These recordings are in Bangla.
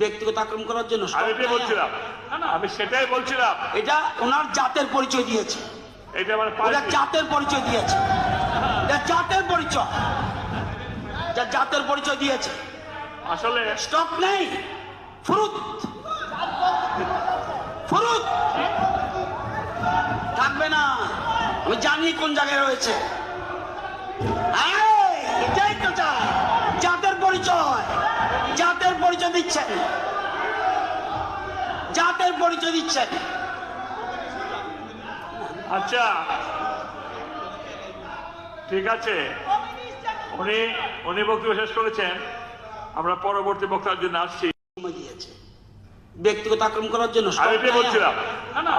ব্যক্তিগত আক্রমণ করার জন্য আমি বলছিলাম। সেটাই বলছিলাম। এটা ওনার জাতের পরিচয় দিয়েছে। এটা জাতের পরিচয় দিয়েছে। জাতের পরিচয়। যা জাতের পরিচয় দিয়েছে। আসলে স্টক নেই। ফুরুত ফুরুত থাকবে না। আমি জানি কোন জায়গায় রয়েছে। এটাই তো জাতের পরিচয়। পরিচয় দিচ্ছেন জাতের পরিচয় দিচ্ছেন আচ্ছা। ঠিক আছে। উনি উনি বক্তব্য শেষ করেছেন। আমরা পরবর্তী বক্তার জন্য আসছি। ব্যক্তিগত আক্রমণ করার জন্য। বলছিলাম।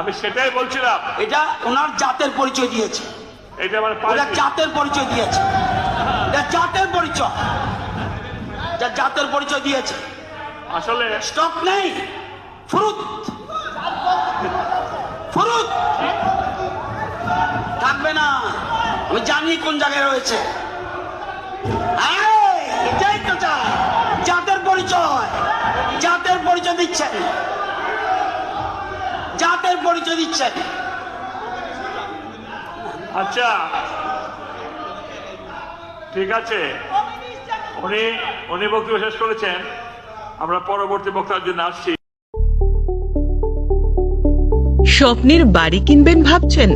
আমি সেটাই বলছিলাম। এটা ওনার জাতের পরিচয় দিয়েছে। এটা আমার জাতের পরিচয় দিয়েছে। জাতের পরিচয়। যা জাতের পরিচয় দিয়েছে। আসলে স্টক নেই। ফুরুত। ফুরুত। থাকবে না। আমি জানি কোন জায়গায় রয়েছে। এটাই তো চাই জাতের পরিচয়। জাতের পরিচয় দিচ্ছেন। জাতের পরিচয় দিচ্ছেন। আচ্ছা। ঠিক আছে। উনি উনি বক্তব্য শেষ করেছেন। আমরা পরবর্তী বক্তার জন্য আসছি। স্বপ্নের বাড়ি কিনবেন ভাবছেন?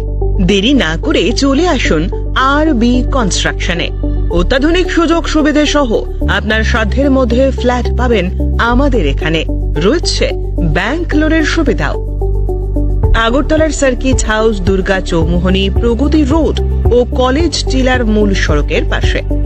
দেরি না করে চলে আসুন আর বি কনস্ট্রাকশনে অত্যাধুনিক সুযোগ সুবিধে সহ আপনার সাধ্যের মধ্যে ফ্ল্যাট পাবেন আমাদের এখানে। রয়েছে ব্যাংক লোনের সুবিধাও। আগরতলার circuit house, Durga Choumuhani, Pragati road ও কলেজ টিলার মূল সড়কের পাশে।